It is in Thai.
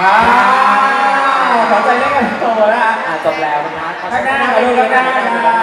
ว้าวขอใจได้กันโตนะฮะจบแล้วนะข้างหน้าไปดูข้างหน้า